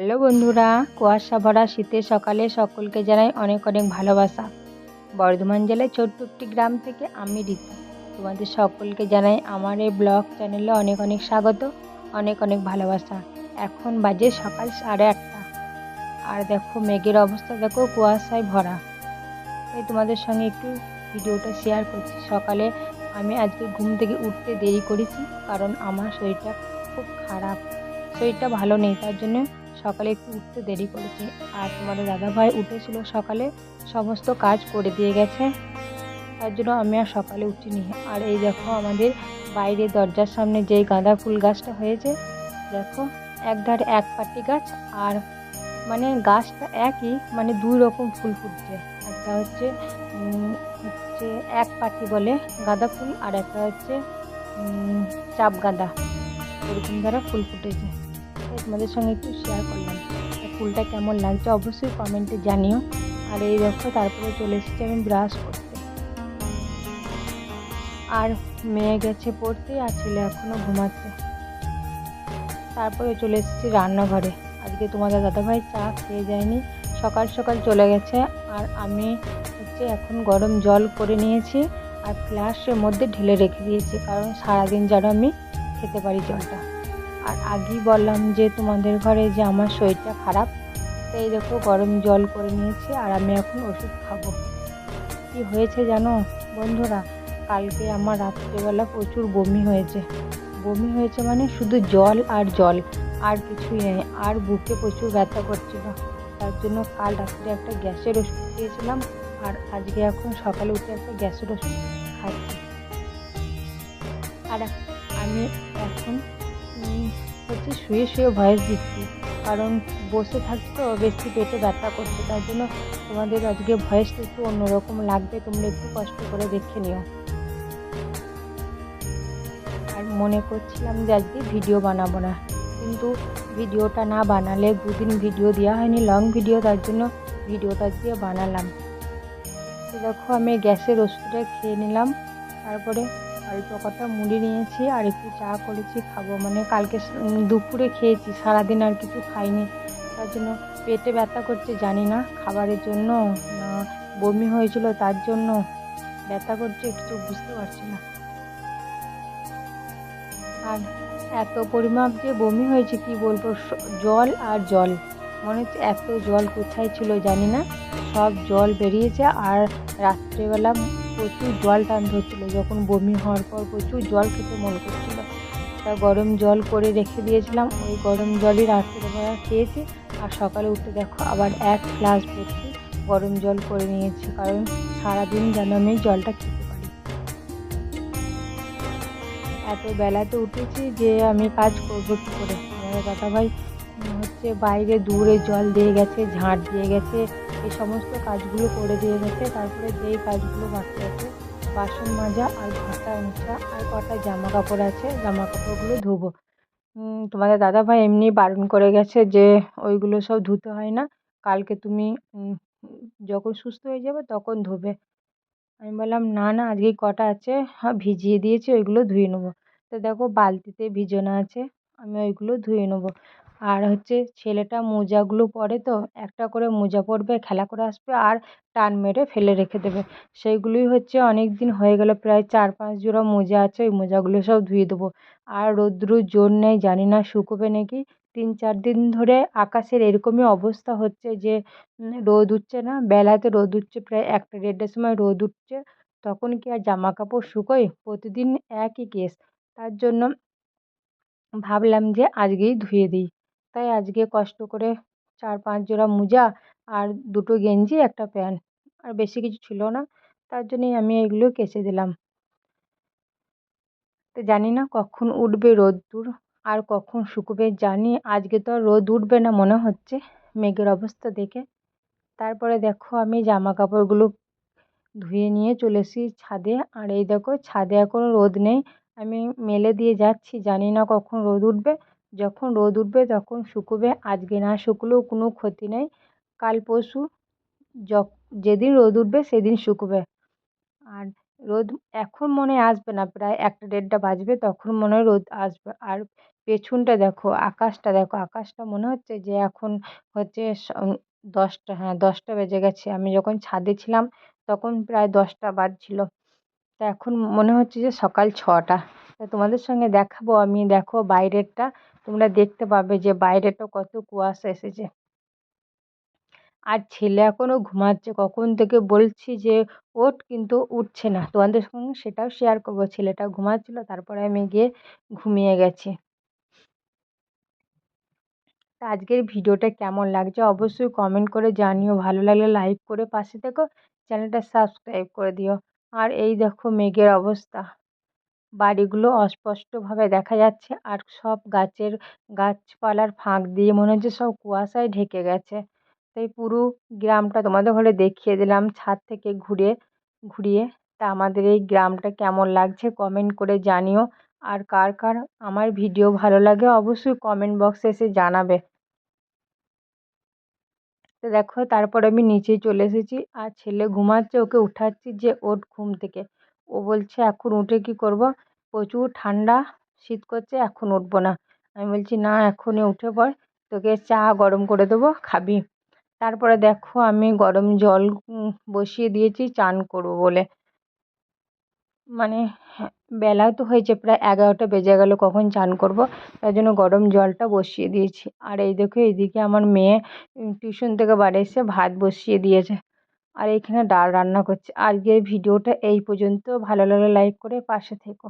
Hello বন্ধুরা, কুয়াশা ভরা শীতের সকালে সকলকে জানাই অনেক অনেক ভালোবাসা। বর্ধমান জেলায় ছোট্ট একটি গ্রাম থেকে আমি ঋতু তোমাদের সকলকে জানাই আমার এই ব্লগ চ্যানেলে অনেক অনেক স্বাগত, অনেক অনেক ভালোবাসা। এখন বাজে সকাল সাড়ে আটটা। আর দেখো মেঘের অবস্থা দেখো কুয়াশায় ভরা। তাই তোমাদের সঙ্গে একটু ভিডিওটা শেয়ার করছি। সকালে আমি আজকে ঘুম থেকে উঠতে দেরি করেছি, কারণ আমার শরীরটা খুব খারাপ। শরীরটা ভালো নেই, তার জন্য সকালে একটু উঠতে দেরি করেছি। আর তোমাদের দাদাভাই উঠেছিল সকালে, সমস্ত কাজ করে দিয়ে গেছে। তার জন্য আমি আর সকালে উঠিনি। আর এই দেখো আমাদের বাইরে দরজার সামনে যেই গাঁদা ফুল গাছটা হয়েছে, দেখো, এক ধারে এক পাটি গাছ আর মানে গাছটা একই মানে দুই রকম ফুল ফুটছে। একটা হচ্ছে হচ্ছে এক পাটি বলে গাঁদা ফুল আর একটা হচ্ছে চাপ গাঁদা। এরকম দ্বারা ফুল ফুটেছে। তোমাদের সঙ্গে একটু শেয়ার করলাম। ফুলটা কেমন লাগছে অবশ্যই কমেন্টে জানিও। আর এই দেখো, তারপরে চলে এসেছি আমি ব্রাশ করতে। আর মেয়ে গেছে পড়তে আর ছেলে এখনও ঘুমাচ্ছে। তারপরে চলে এসেছি রান্নাঘরে। আজকে তোমাদের দাদাভাই চা খেয়ে যায়নি। সকাল সকাল চলে গেছে। আর আমি হচ্ছে এখন গরম জল করে নিয়েছি আর ফ্লাসের মধ্যে ঢেলে রেখে দিয়েছি। কারণ সারাদিন যেন আমি খেতে পারি জলটা। আর আগেই বললাম যে তোমাদের ঘরে যে আমার শরীরটা খারাপ তাই দেখো গরম জল করে নিয়েছি আর আমি এখন ওষুধ খাব। কি হয়েছে জানো বন্ধুরা? কালকে আমার রাত্রেবেলা প্রচুর বমি হয়েছে। বমি হয়েছে মানে শুধু জল আর জল, আর কিছুই নেই, আর বুকে প্রচুর ব্যথা করছিল। তার জন্য কাল রাত্রে একটা গ্যাসের ওষুধ খেয়েছিলাম আর আজকে এখন সকালে উঠে একটা গ্যাসের ওষুধ খাচ্ছি। আর আমি এখন হচ্ছে শুয়ে শুয়ে ভয়েস দিচ্ছি। কারণ বসে থাকছি তো বেশি পেটে ব্যথা করছে, তার জন্য তোমাদের আজকে ভয়েসটা একটু অন্যরকম লাগবে, তোমরা একটু কষ্ট করে দেখে নিও। আর মনে করছিলাম যে আজকে ভিডিও বানাবো না, কিন্তু ভিডিওটা না বানালে দুদিন ভিডিও দেওয়া হয়নি লং ভিডিও তার জন্য ভিডিওটা দিয়ে বানালাম। দেখো, আমি গ্যাসের ওষুধটা খেয়ে নিলাম, তারপরে অল্প কটা মুড়ি নিয়েছি আর একটু চা করেছি, খাব। মানে কালকে দুপুরে খেয়েছি, সারাদিন আর কিছু খাইনি। তার জন্য পেটে ব্যথা করছে, জানি না খাবারের জন্য না বমি হয়েছিল, তার জন্য ব্যথা করছে, কিছু বুঝতে পারছি না। আর এত পরিমাপ যে বমি হয়েছে, কি বলব? জল আর জল। মনে হচ্ছে এত জল কোথায় ছিল, জানি না। সব জল বেরিয়েছে আর রাত্রেবেলা প্রচুর জল টান ধরছিলো। যখন বমি হওয়ার পর প্রচুর জল খেতে মন করছিল। তা গরম জল করে রেখে দিয়েছিলাম। ওই গরম জলই রাত্রিবেলা খেয়েছি। আর সকালে উঠে দেখো, আবার এক গ্লাস ভর্তি গরম জল করে নিয়েছি। কারণ সারাদিন যেন আমি জলটা খেতে পারি। এত বেলাতে উঠেছি যে আমি কাজ করব কী করে? আমার দাদাভাই হচ্ছে বাইরে দূরে জল দিয়ে গেছে, ঝাঁট দিয়ে গেছে। এই সমস্ত কাজগুলো করে দিয়ে গেছে। তারপরে যেই কাজগুলো বাকি আছে, বাসন মাজা আর ঘরটা মোছা আর কটা জামা কাপড় আছে জামা কাপড়গুলো ধোবো তোমাদের দাদাভাই এমনি বারণ করে গেছে যে ওইগুলো সব ধুতে হয় না। কালকে তুমি যখন সুস্থ হয়ে যাবে তখন ধোবে। আমি বললাম, না না, আজকে কটা আছে? হ্যাঁ ভিজিয়ে দিয়েছি, ওইগুলো ধুয়ে নেব। তো দেখো, বালতিতে ভিজানো আছে, আমি ওইগুলো ধুয়ে নেব। আর হচ্ছে ছেলেটা মোজাগুলো পরে তো একটা করে মোজা পরবে, খেলা করে আসবে আর টান মেরে ফেলে রেখে দেবে। সেইগুলোই হচ্ছে অনেক দিন হয়ে গেলো, প্রায় চার পাঁচ জোড়া মোজা আছে, ওই মোজাগুলো সব ধুয়ে দেবো। আর রৌদ্রুর জোর নেই, জানি না শুকোবে নাকি। তিন চার দিন ধরে আকাশের এরকমই অবস্থা হচ্ছে যে রোদ উঠছে না। বেলাতে রোদ উঠছে প্রায় একটা দেড়টার সময় রোদ উঠছে, তখন কি আর জামা কাপড় শুকোয়? প্রতিদিন একই কেস। তার জন্য ভাবলাম যে আজকেই ধুয়ে দিই। তাই আজকে কষ্ট করে চার পাঁচ জোড়া মোজা আর দুটো গেঞ্জি, একটা প্যান্ট আর বেশি কিছু ছিল না। তার জন্যই আমি এগুলো কেচে দিলাম। তো জানি না কখন উঠবে রোদ্দুর আর কখন শুকবে, জানি আজকে তো আর রোদ উঠবে না মনে হচ্ছে মেঘের অবস্থা দেখে। তারপরে দেখো আমি জামা কাপড়গুলো ধুয়ে নিয়ে চলে এসেছি ছাদে আর এই দেখো ছাদে এখনও রোদ নেই। আমি মেলে দিয়ে যাচ্ছি, জানি না কখন রোদ উঠবে। যখন রোদ উঠবে তখন শুকোবে, আজকে না শুকলেও কোনো ক্ষতি নেই। কাল পরশু যেদিন রোদ উঠবে সেদিন শুকোবে। আর রোদ এখন মনে আসবে না, প্রায় একটা দেড়টা বাজবে তখন মনে হয় রোদ আসবে। আর পেছনটা দেখো, আকাশটা দেখো, আকাশটা মনে হচ্ছে যে এখন হচ্ছে দশটা হ্যাঁ দশটা বেজে গেছে। আমি যখন ছাদে ছিলাম তখন প্রায় দশটা বাজছিল। তা এখন মনে হচ্ছে যে সকাল ছটা। তা তোমাদের সঙ্গে দেখাবো, আমি দেখো বাইরেরটা। তোমরা দেখতে পাবে যে বাইরেটা কত কুয়াশা এসেছে। আর ছেলে এখনও ঘুমাচ্ছে। কখন থেকে বলছি যে ওঠ, কিন্তু উঠছে না। তোমাদের সঙ্গে সেটাও শেয়ার করব। ছেলেটা ঘুমাচ্ছিল, তারপরে আমি গিয়ে ঘুমিয়ে গেছি। তা আজকের ভিডিওটা কেমন লাগছে অবশ্যই কমেন্ট করে জানিও। ভালো লাগলে লাইক করে পাশে থেকো। চ্যানেলটা সাবস্ক্রাইব করে দিও। আর এই দেখো মেঘের অবস্থা। বাড়িগুলো অস্পষ্টভাবে দেখা যাচ্ছে। আর সব গাছের গাছপালার ফাঁক দিয়ে মনে হচ্ছে সব কুয়াশায় ঢেকে গেছে। তাই পুরো গ্রামটা তোমাদের ঘরে দেখিয়ে দিলাম ছাদ থেকে ঘুরে, ঘুরিয়ে। তা আমাদের এই গ্রামটা কেমন লাগছে কমেন্ট করে জানিও। আর কার কার আমার ভিডিও ভালো লাগে অবশ্যই কমেন্ট বক্সে এসে জানাবে। তো দেখো, তারপর আমি নিচে চলে এসেছি। আর ছেলে ঘুমাচ্ছে, ওকে উঠাচ্ছি যে ওর ঘুম থেকে। ও বলছে এখন উঠে কী করব? প্রচুর ঠান্ডা শীত করছে এখন উঠবো না। আমি বলছি না এখনই উঠে পড় তোকে চা গরম করে দেবো খাবি। তারপরে দেখো আমি গরম জল বসিয়ে দিয়েছি চান করব বলে। মানে হ্যাঁ, বেলাও তো হয়েছে প্রায় এগারোটা বেজে গেল কখন চান করব? তাই জন্য গরম জলটা বসিয়ে দিয়েছি। আর এই দেখো এইদিকে আমার মেয়ে টিউশন থেকে বাড়ি এসে ভাত বসিয়ে দিয়েছে। আর এইখানে ডাল রান্না করছে। আজকের ভিডিওটা এই পর্যন্ত। ভালো লাগলে লাইক করে পাশে থেকো।